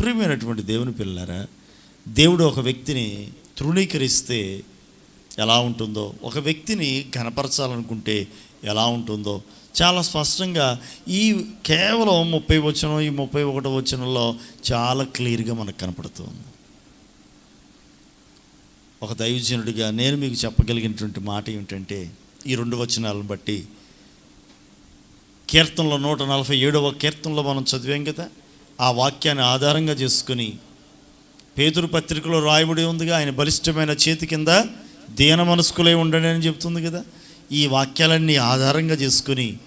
ప్రియమైనటువంటి దేవుని పిల్లరా దేవుడు ఒక వ్యక్తిని తృణీకరిస్తే ఎలా ఉంటుందో ఒక వ్యక్తిని ఘనపరచాలనుకుంటే ఎలా ఉంటుందో చాలా స్పష్టంగా ఈ కేవలం ముప్పై వచనం ఈ ముప్పై ఒకటో వచనంలో చాలా క్లియర్గా మనకు కనపడుతుంది ఒక దైవజనుడిగా నేను మీకు చెప్పగలిగినటువంటి మాట ఏమిటంటే ఈ రెండు వచనాలను బట్టి కీర్తనలో నూట నలభై ఏడవ కీర్తనలో మనం చదివాం కదా ఆ వాక్యాన్ని ఆధారంగా చేసుకుని పేతురు పత్రికలో రాయబడి ఉందిగా ఆయన బలిష్టమైన చేతి కింద దీన మనస్కులై ఉండండి అని చెప్తుంది కదా. ఈ వాక్యాలన్నీ ఆధారంగా చేసుకుని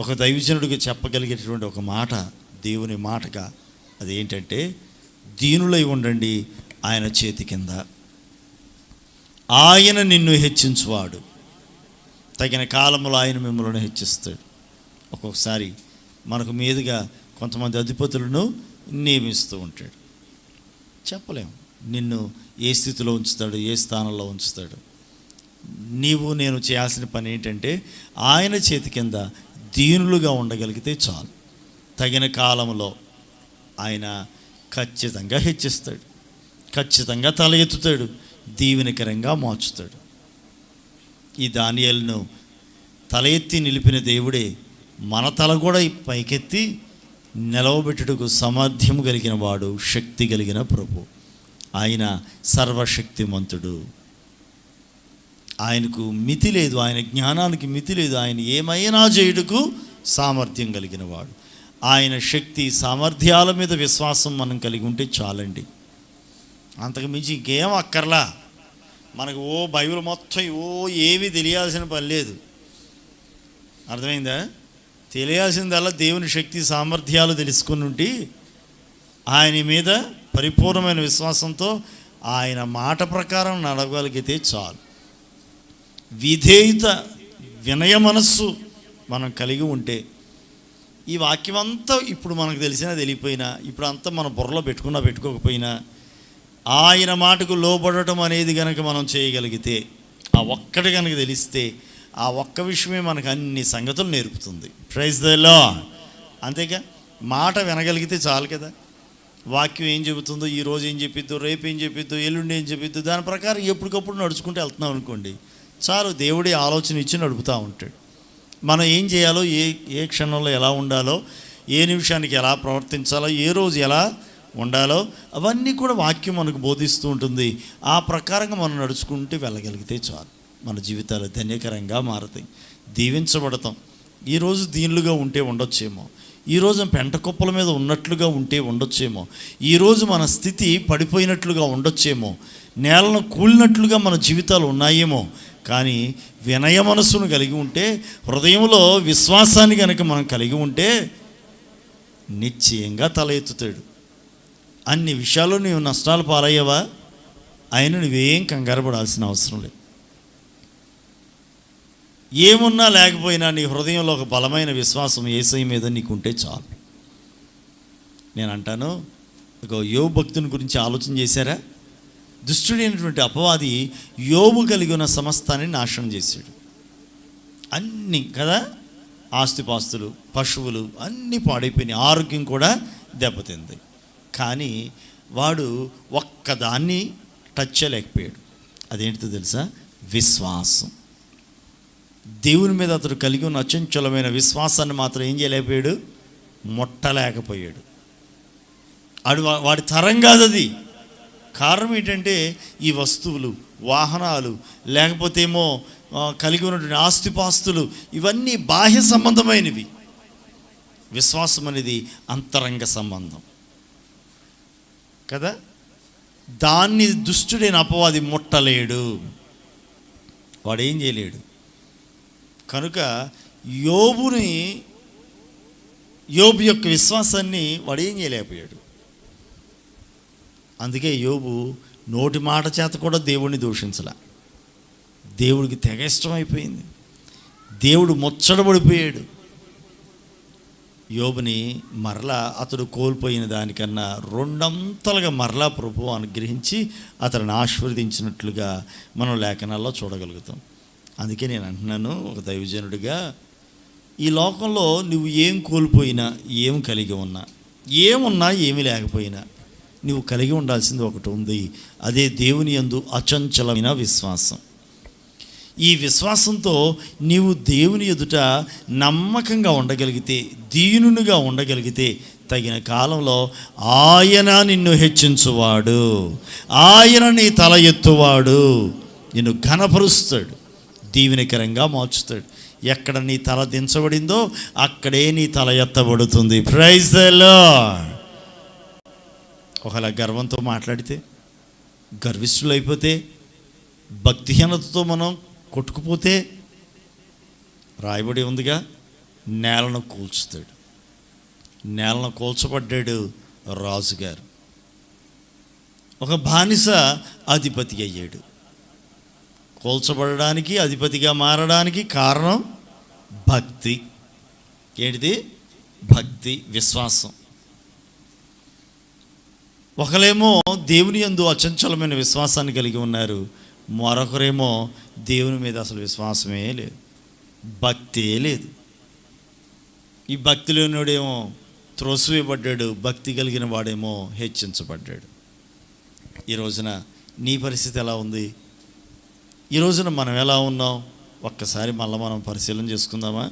ఒక దైవజనుడికి చెప్పగలిగేటటువంటి ఒక మాట దేవుని మాటగా అదేంటంటే దీనులై ఉండండి ఆయన చేతి కింద. ఆయన నిన్ను హెచ్చించువాడు. తగిన కాలంలో ఆయన మిమ్మల్ని హెచ్చిస్తాడు. ఒక్కొక్కసారి మనకు మీదుగా కొంతమంది అధిపతులను నియమిస్తూ ఉంటాడు. చెప్పలేం. నిన్ను ఏ స్థితిలో ఉంచుతాడు ఏ స్థానంలో ఉంచుతాడు. నీవు నేను చేయాల్సిన పని ఏంటంటే ఆయన చేతి కింద దీనులుగా ఉండగలిగితే చాలు. తగిన కాలంలో ఆయన ఖచ్చితంగా హెచ్చిస్తాడు. ఖచ్చితంగా తల ఎత్తుతాడు. దీవెనకరంగా మార్చుతాడు. ఈ దానియలను తల ఎత్తి నిలిపిన దేవుడే మన తల కూడా పైకెత్తి నిలవబెట్టుటకు సామర్థ్యం కలిగిన వాడు శక్తి కలిగిన ప్రభు. ఆయన సర్వశక్తిమంతుడు. ఆయనకు మితి లేదు ఆయన జ్ఞానానికి మితి లేదు ఆయన ఏమైనా చేయుటకు సామర్థ్యం కలిగిన వాడు. ఆయన శక్తి సామర్థ్యాల మీద విశ్వాసం మనం కలిగి ఉంటే చాలండి. అంతకు మించి ఇంకేం అక్కర్లా. మనకు ఓ బైబిల్ మొత్తం ఓ ఏమీ తెలియాల్సిన పని లేదు. అర్థమైందా? తెలియాల్సిందల్లా దేవుని శక్తి సామర్థ్యాలు తెలుసుకుని ఉండి ఆయన మీద పరిపూర్ణమైన విశ్వాసంతో ఆయన మాట ప్రకారం నడవగలిగితే చాలు. విధేయత వినయ మనస్సు మనం కలిగి ఉంటే ఈ వాక్యం అంతా ఇప్పుడు మనకు తెలిసినా తెలియపోయినా ఇప్పుడు అంతా మన బుర్రలో పెట్టుకున్నా పెట్టుకోకపోయినా ఆయన మాటకు లోబడటం అనేది కనుక మనం చేయగలిగితే ఆ ఒక్కటి కనుక తెలిస్తే ఆ ఒక్క విషయమే మనకు అన్ని సంగతులు నేర్పుతుంది. ప్రైజ్ దలో అంతేగా? మాట వినగలిగితే చాలు కదా. వాక్యం ఏం చెబుతుందో ఈ రోజు ఏం చెప్పిద్దో రేపు ఏం చెప్పిద్దో ఎల్లుండి ఏం చెప్పిద్దో దాని ప్రకారం ఎప్పటికప్పుడు నడుచుకుంటూ వెళ్తున్నాం అనుకోండి చాలు దేవుడి ఆలోచన ఇచ్చి నడుపుతూ ఉంటాడు. మనం ఏం చేయాలో ఏ ఏ క్షణంలో ఎలా ఉండాలో ఏ నిమిషానికి ఎలా ప్రవర్తించాలో ఏ రోజు ఎలా ఉండాలో అవన్నీ కూడా వాక్యం మనకు బోధిస్తూ ఉంటుంది. ఆ ప్రకారంగా మనం నడుచుకుంటూ వెళ్ళగలిగితే చాలు. మన జీవితాలు ధన్యకరంగా మారతాయి. దీవించబడతాం. ఈరోజు దీనిలుగా ఉంటే ఉండొచ్చేమో. ఈరోజు పెంట కుప్పల మీద ఉన్నట్లుగా ఉంటే ఉండొచ్చేమో. ఈరోజు మన స్థితి పడిపోయినట్లుగా ఉండొచ్చేమో. నేలను కూలినట్లుగా మన జీవితాలు ఉన్నాయేమో. కానీ వినయ మనస్సును కలిగి ఉంటే హృదయంలో విశ్వాసాన్ని కనుక మనం కలిగి ఉంటే నిశ్చయంగా తల ఎత్తుతాడు. అన్ని విషయాలు నీవు నష్టాలు పాలయ్యావా? ఆయన నువ్వేం కంగారు పడాల్సిన అవసరం లేదు. ఏమున్నా లేకపోయినా నీ హృదయంలో ఒక బలమైన విశ్వాసం ఏసై మీద నీకుంటే చాలు. నేను అంటాను ఒక యోగు భక్తుని గురించి ఆలోచన చేశారా? దుష్టుడైనటువంటి అపవాది యోబు కలిగి ఉన్న సమస్తాన్ని నాశనం చేశాడు. అన్నీ కదా? ఆస్తిపాస్తులు పశువులు అన్నీ పాడైపోయినాయి. ఆరోగ్యం కూడా దెబ్బతింది. కానీ వాడు ఒక్కదాన్ని టచ్ చేయలేకపోయాడు. అదేంటిదో తెలుసా? విశ్వాసం. దేవుని మీద అతడు కలిగి ఉన్న అచంచలమైన విశ్వాసాన్ని మాత్రం ఏం చేయలేకపోయాడు? ముట్టలేకపోయాడు. వాడు వా- వాడి తరం కాదు అది కారణం ఏంటంటే ఈ వస్తువులు వాహనాలు లేకపోతే ఏమో కలిగి ఉన్నటువంటి ఆస్తిపాస్తులు ఇవన్నీ బాహ్య సంబంధమైనవి. విశ్వాసం అనేది అంతరంగ సంబంధం. కదా? దాన్ని దుష్టుడైన అపవాది ముట్టలేడు. వాడు ఏం చేయలేడు? కనుక యోబుని యోబు యొక్క విశ్వాసాన్ని వాడు ఏం చేయలేకపోయాడు. అందుకే యోబు నోటి మాట చేత కూడా దేవుణ్ణి దూషించలే. దేవుడికి తెగ ఇష్టమైపోయింది. దేవుడు ముచ్చటబడిపోయాడు యోబుని మరలా అతడు కోల్పోయిన దానికన్నా రెండంతలుగా మరలా ప్రభు అనుగ్రహించి అతడిని ఆశీర్వదించినట్లుగా మనం లేఖనాల్లో చూడగలుగుతాం. అందుకే నేను అంటున్నాను ఒక దైవజనుడిగా ఈ లోకంలో నువ్వు ఏం కోల్పోయినా ఏం కలిగి ఉన్నా ఏమున్నా ఏమీ లేకపోయినా నువ్వు కలిగి ఉండాల్సింది ఒకటి ఉంది. అదే దేవుని యందు అచంచలమైన విశ్వాసం. ఈ విశ్వాసంతో నీవు దేవుని ఎదుట నమ్మకంగా ఉండగలిగితే దీనునిగా ఉండగలిగితే తగిన కాలంలో ఆయన నిన్ను హెచ్చించువాడు. ఆయన నీ తల ఎత్తువాడు. నిన్ను ఘనపరుస్తాడు. దీవెనకరంగా మార్చుతాడు. ఎక్కడ నీ తల దించబడిందో అక్కడే నీ తల ఎత్తబడుతుంది. ప్రైజ్ ఒకలా గర్వంతో మాట్లాడితే గర్విష్ఠులైపోతే భక్తిహీనతతో మనం కొట్టుకుపోతే రాయబడి ఉందిగా నేలను కూల్చుతాడు. నేలను కూల్చబడ్డాడు రాజుగారు. ఒక బానిస అధిపతి అయ్యాడు. కూల్చబడడానికి అధిపతిగా మారడానికి కారణం భక్తి. ఏంటిది? భక్తి విశ్వాసం. ఒకలేమో దేవుని యందు అచంచలమైన విశ్వాసాన్ని కలిగి ఉన్నారు. మరొకరేమో దేవుని మీద అసలు విశ్వాసమే లేదు. భక్తే లేదు. ఈ భక్తి లేనివాడేమో త్రోసివేయబడ్డాడు భక్తి కలిగిన వాడేమో హెచ్చించబడ్డాడు. ఈ రోజున నీ పరిస్థితి ఎలా ఉంది? ఈ రోజున మనం ఎలా ఉన్నాం? ఒక్కసారి మళ్ళీ మనం పరిశీలన చేసుకుందామా?